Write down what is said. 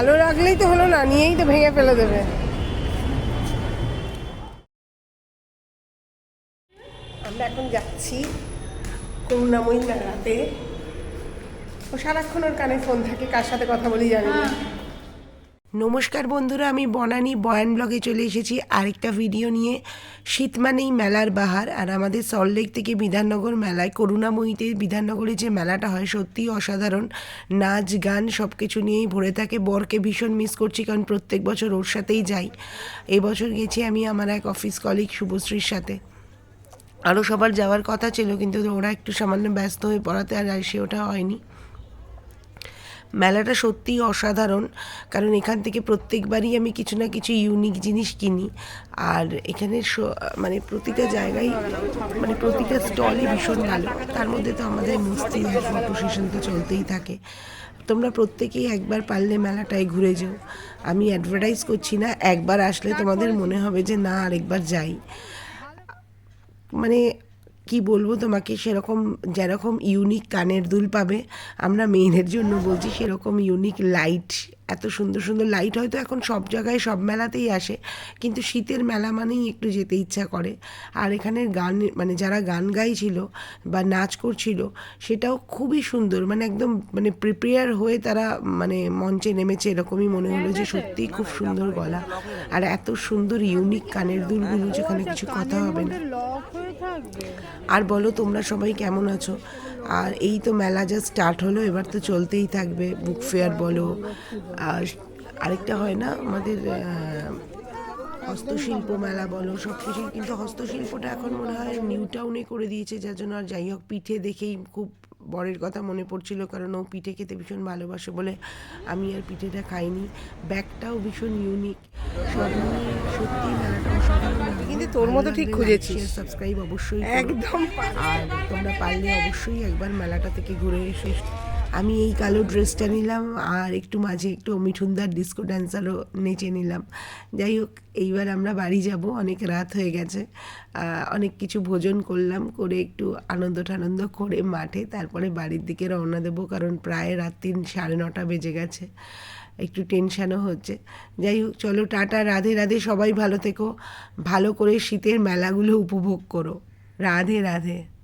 ভালো লাগলেই তো হলো না, নিয়েই তো ভেঙে ফেলে দেবে। আমরা এখন যাচ্ছি করুণাময়ী মেলাতে। ও সারাক্ষণ ওর কানে ফোন থাকে, কার সাথে কথা বলি জানি না। নমস্কার বন্ধুরা, আমি বনানী বয়ান ব্লগে চলে এসেছি আরেকটা ভিডিও নিয়ে। শীত মানেই মেলার বাহার, আর আমাদের সল্টলেক থেকে বিধাননগর মেলায়, করুণাময়ীতে বিধাননগরে যে মেলাটা হয়, সত্যিই অসাধারণ। নাচ, গান সব কিছু নিয়েই ভরে থাকে। বরকে ভীষণ মিস করছি, কারণ প্রত্যেক বছর ওর সাথেই যাই। এবছর গেছি আমি আমার এক অফিস কলিগ শুভশ্রীর সাথে। আরও সবার যাওয়ার কথা ছিল, কিন্তু ওরা একটু সামান্য ব্যস্ত হয়ে পড়াতে আর সে ওটা হয়নি। মেলাটা সত্যিই অসাধারণ, কারণ এখান থেকে প্রত্যেকবারই আমি কিছু না কিছু ইউনিক জিনিস কিনি। আর এখানে মানে প্রতিটা জায়গায় মানে প্রতিটা স্টলই ভীষণ ভালো। তার মধ্যে তো আমাদের মস্তি আর ফটো সেশন তো চলতেই থাকে। তোমরা প্রত্যেকেই একবার পারলে মেলাটায় ঘুরে যাও। আমি অ্যাডভার্টাইজ করছি না, একবার আসলে তোমাদের মনে হবে যে না, আরেকবার যাই। মানে কি বলব তোমাকে? সেরকম, যেরকম ইউনিক কানের দুল পাবে, আমরা মেয়েদের জন্য বলছি সেরকম ইউনিক লাইট এত সুন্দর সুন্দর লাইট হয়তো এখন সব জায়গায়, সব মেলাতেই আসে, কিন্তু শীতের মেলা মানেই একটু যেতে ইচ্ছা করে। আর এখানের গান মানে যারা গান গাইছিল বা নাচ করছিল, সেটাও খুবই সুন্দর মানে একদম মানে প্রিপেয়ার হয়ে তারা মানে মঞ্চে নেমেছে, এরকমই মনে হলো যে সত্যিই খুব সুন্দর গলা। আর এত সুন্দর ইউনিক কানের দুলগুলো যেখানে কিছু কথা হবে না। আর বলো তোমরা সবাই কেমন আছো? আর এই তো মেলা যা স্টার্ট হলো, এবার তো চলতেই থাকবে বুক ফেয়ার বলো আর আরেকটা হয় না আমাদের হস্তশিল্প মেলা বলো সব কিছু কিন্তু হস্তশিল্পটা এখন মনে হয় নিউ টাউনে করে দিয়েছে যার জন্য আর যাই হোক পিঠে দেখেই খুব বরের কথা মনে পড়ছিল কারণ ও পিঠে খেতে ভীষণ ভালোবাসে বলে আমি আর পিঠেটা খাইনি। ব্যাগটাও ভীষণ ইউনিক সব নিয়ে সত্যি মেলাটা অসাধারণ কিন্তু তোর মতো ঠিক খুঁজেছিস। সাবস্ক্রাইব অবশ্যই একদম। আর তোমরা পারলে অবশ্যই একবার মেলাটা থেকে ঘুরে এসে। আমি এই কালো ড্রেসটা নিলাম, আর একটু মাঝে একটু মিঠুনদার ডিস্কো ড্যান্সারও নেচে নিলাম। যাই হোক, এইবার আমরা বাড়ি যাব, অনেক রাত হয়ে গেছে। অনেক কিছু ভোজন করলাম, করে একটু আনন্দ টানন্দ করে মাঠে, তারপরে বাড়ির দিকে রওনা দেবো, কারণ প্রায় রাত তিন, সাড়ে নটা বেজে গেছে। একটু টেনশানও হচ্ছে। যাই হোক, চলো টাটা, রাধে রাধে, সবাই ভালো থেকো। ভালো করে শীতের মেলাগুলো উপভোগ করো। রাধে রাধে।